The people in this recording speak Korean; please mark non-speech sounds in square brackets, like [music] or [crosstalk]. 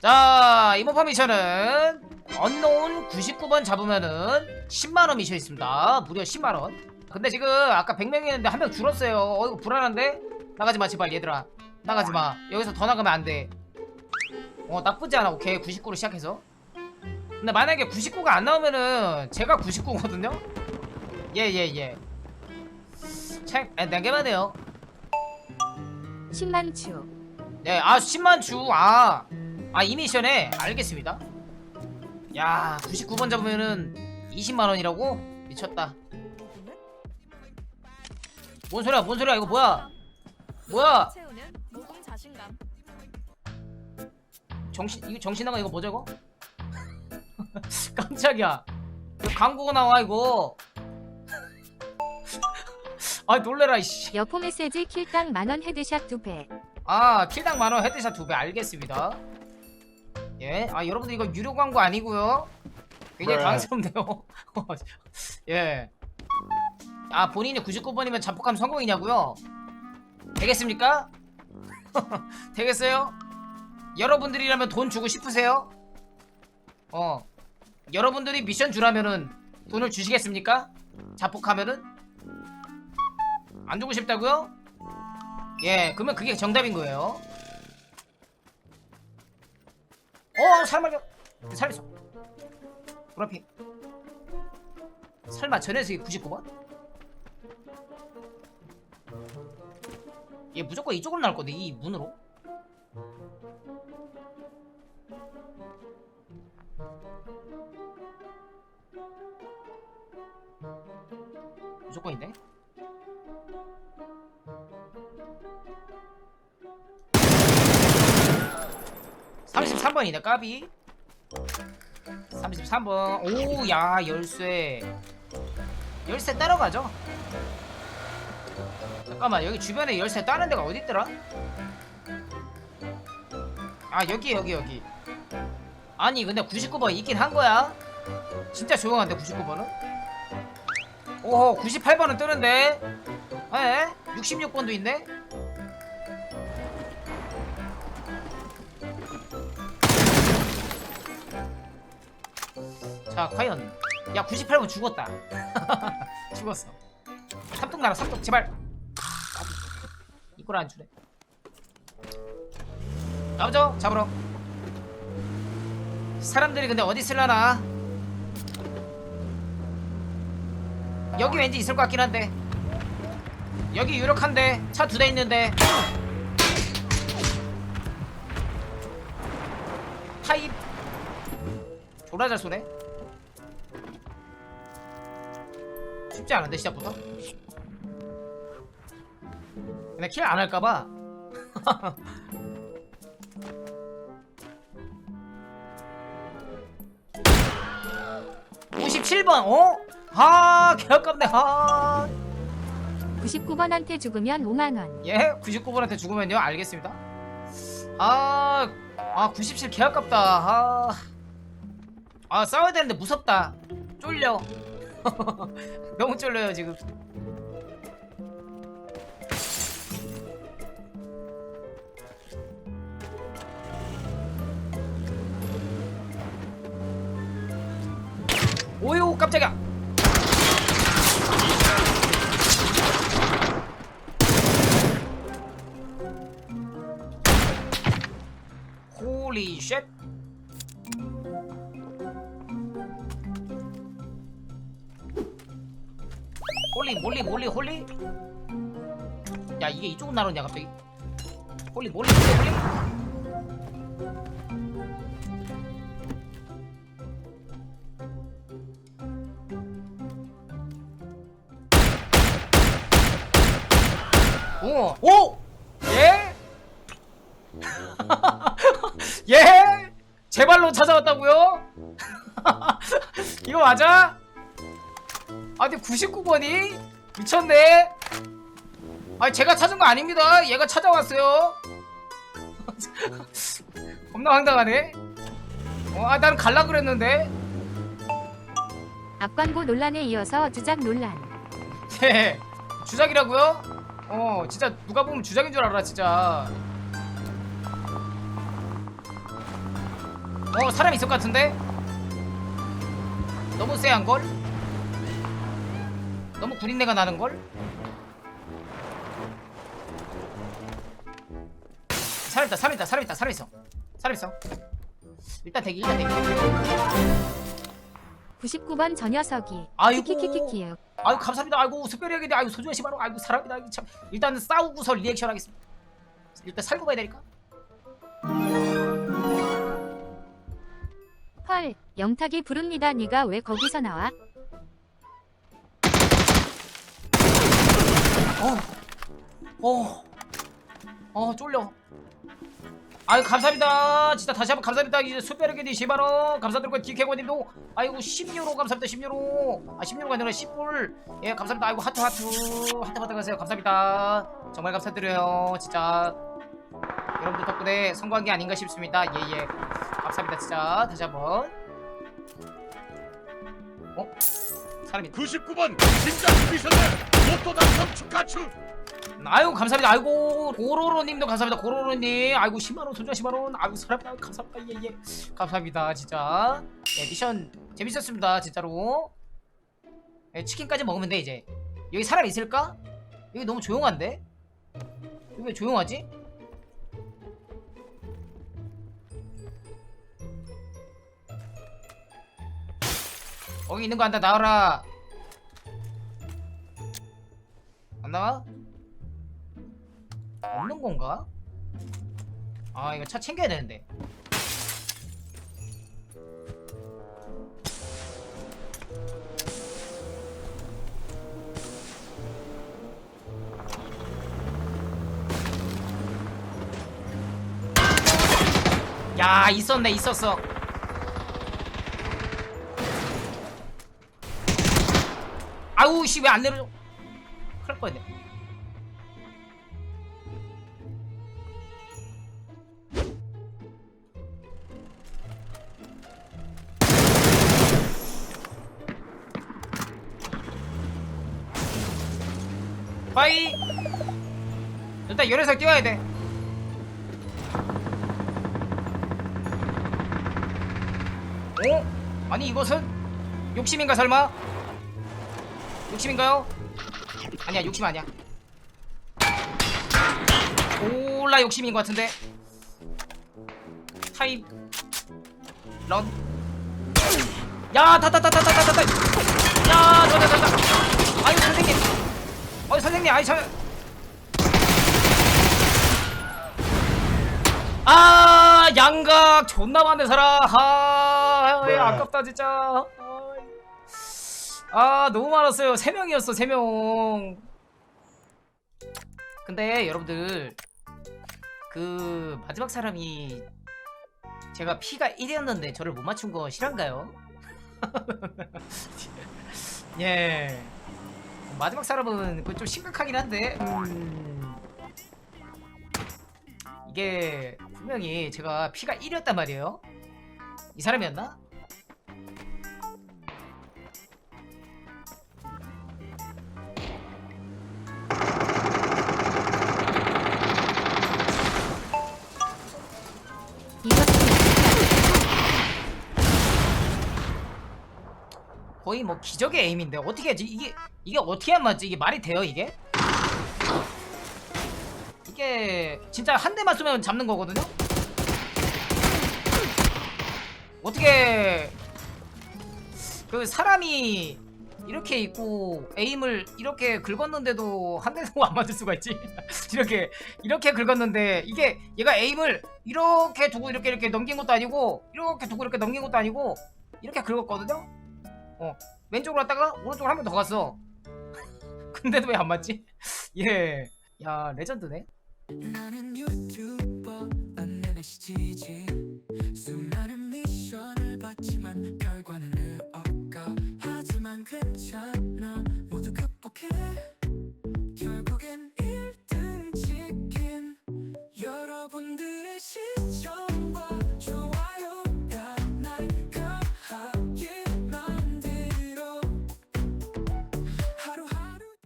자 이모파 미션은 언노운 99번 잡으면은 10만원 미션 있습니다 무려 10만원 근데 지금 아까 100명이었는데 한 명 줄었어요 어 이거 불안한데? 나가지마 제발 얘들아 나가지마 여기서 더 나가면 안돼 어 나쁘지 않아 오케이 99로 시작해서 근데 만약에 99가 안 나오면은 제가 99거든요? 예예예 책 내게만 해요 10만 추. 네, 아 10만 주. 아. 아, 이 미션에 알겠습니다. 야, 99번 잡으면은 20만 원이라고? 미쳤다. 뭔 소리야? 뭔 소리야? 이거 뭐야? 뭐야? 정신 이거 정신 나가 이거 뭐죠 이거? [laughs] 깜짝이야. 이거 광고가 나와 이거. [laughs] 아, 놀래라 이씨. 여포 메시지 킬당 만원 헤드샷 2배. 아 킬당 만원 헤드샷 두 배 알겠습니다 예, 아 여러분들 이거 유료 광고 아니고요 굉장히 네. 당스럽네요 [laughs] 예. 아 본인이 99번이면 잡폭함 성공이냐고요? 되겠습니까? [laughs] 되겠어요? 여러분들이라면 돈 주고 싶으세요? 어 여러분들이 미션 주라면은 돈을 주시겠습니까? 자폭하면은? 안 주고 싶다고요? 예, 그러면 그게 정답인 거예요. 어, 살말려. 살렸어. 브라피. 설마 저 녀석이 99번? 얘 무조건 이쪽으로 나올 건데 이 문으로. 무조건 있네. 33번이네 까비. 33번. 오야 열쇠. 열쇠 따라가죠? 잠깐만 여기 주변에 열쇠 따는 데가 어디 있더라? 아 여기 여기 여기. 아니 근데 99번 있긴 한 거야. 진짜 조용한데 99번은? 오호 98번은 뜨는데. 에 66번도 있네 자 과연. 야 98번 죽었다. [laughs] 죽었어. 삼뚝 나라 삼뚝 제발. 이걸 안 주네. 나오죠? 잡으러. 사람들이 근데 어디 있을라나? 여기 왠지 있을 것 같긴 한데. 여기 유력한데 차 두 대 있는데. 타입. 졸라 잘 쏘네 쉽지 않은데 시작부터 근데 킬 안 할까봐 [laughs] (57번) 어? 아 개아깝네 아 99번한테 죽으면 5만 원. 예? 99번한테 죽으면요? 알겠습니다. 아, 아, 97 개아깝다. 아, 아, 싸워야 되는데 무섭다. 쫄려. [laughs] 너무 쫄려요, 지금. 오유, 깜짝이야. 홀리 몰리 몰리 홀리 야 이게 이쪽은 나오냐 갑자기 홀리 몰리 몰리 홀리 오! 오! 예? [laughs] 예? 제 발로 찾아왔다고요? [laughs] 이거 맞아? 아 근데 99번이? 미쳤네. 아 제가 찾은 거 아닙니다. 얘가 찾아왔어요. [laughs] 겁나 황당하네. 어, 아 나는 갈라 그랬는데. 앞광고 논란에 이어서 주작 논란. 예 [laughs] 주작이라고요? 어 진짜 누가 보면 주작인 줄 알아 진짜. 어 사람 있을 것 같은데? 너무 쎄한 걸 너무 구린내가 나는 걸 사람 있다 사람 있다 사람 있다 사람 있어 사람 있어 일단 대기 일단 대기 99번 저 녀석이. 아이고. 키키키키키. 아유 감사합니다 아이고 특별히 아이고 소중한 시바로 아이고 사람이다 이거 참 일단 싸우고서 리액션 하겠습니다 일단 살고 가야 되니까 헐, 영탁이 부릅니다. 네가 왜 거기서 나와? 어, 어 쫄려. 아유 감사합니다. 진짜 다시 한번 감사합니다. 이제 수배르게니 시바로 감사드리고 디케고님도 아이고 10유로 감사합니다. 10유로 아 10유로가 아니라 10불 예 감사합니다. 아이고 하트 하트 하트 받아가세요. 감사합니다. 정말 감사드려요. 진짜 여러분들 덕분에 성공한 게 아닌가 싶습니다. 예 예 감사합니다. 진짜 다시 한번 어 사람이 99번 진짜 미션을 아유 감사합니다. 아이고 고로로님도 감사합니다. 고로로님. 아이고 10만원 소중한 10만원. 아이고 사랑합니다. 감사합니다. 예예. 감사합니다 진짜. 예, 미션 재밌었습니다 진짜로. 예, 치킨까지 먹으면 돼 이제. 여기 사람 있을까? 여기 너무 조용한데? 왜 조용하지? 거기 있는 거 한다 나와라 안 나와? 없는 건가? 아 이거 차 챙겨야 되는데 야 있었네 있었어 아우 씨 왜 안 내려줘 큰일 날 뻔했네 빠이 일단 열애설 띄워야 돼 어? 아니 이것은 욕심인가 설마? 욕심인가요? 아니야 욕심 아니야 올라 욕심인 것 같은데 타임 런 야, 타타타타타타타. 야, 저저저저. 아유, 선생님. 아유, 선생님. 아유, 저 아, 양각 존나 많네 사람. 아, 야, 아깝다 진짜. 아, 너무 많았어요. 세 명이었어, 세 명. 근데 여러분들 그 마지막 사람이 제가 피가 1이었는데 저를 못 맞춘 거 실한가요? [laughs] 예. 마지막 사람은 그좀 심각하긴 한데. 음... 이게 분명히 제가 피가 1이었단 말이에요. 이 사람이었나? 거의 뭐 기적의 에임인데 어떻게 하지? 이게 이게 어떻게 안 맞지? 이게 말이 돼요 이게? 이게 진짜 한 대만 쏘면 잡는 거거든요? 어떻게 그 사람이 이렇게 있고 에임을 이렇게 긁었는데도 한 대도 안 맞을 수가 있지? [laughs] 이렇게 이렇게 긁었는데 이게 얘가 에임을 이렇게 두고 이렇게 이렇게 넘긴 것도 아니고 이렇게 두고 이렇게 넘긴 것도 아니고 이렇게 긁었거든요? 어 왼쪽으로 갔다가 오른쪽으로 한 번 더 갔어. [laughs] 근데도 왜 안 맞지? [laughs] 예 야 레전드네. 나는 유튜버 난 NSG지 수많은 미션을 받지만 결과는 없고 하지만 극복해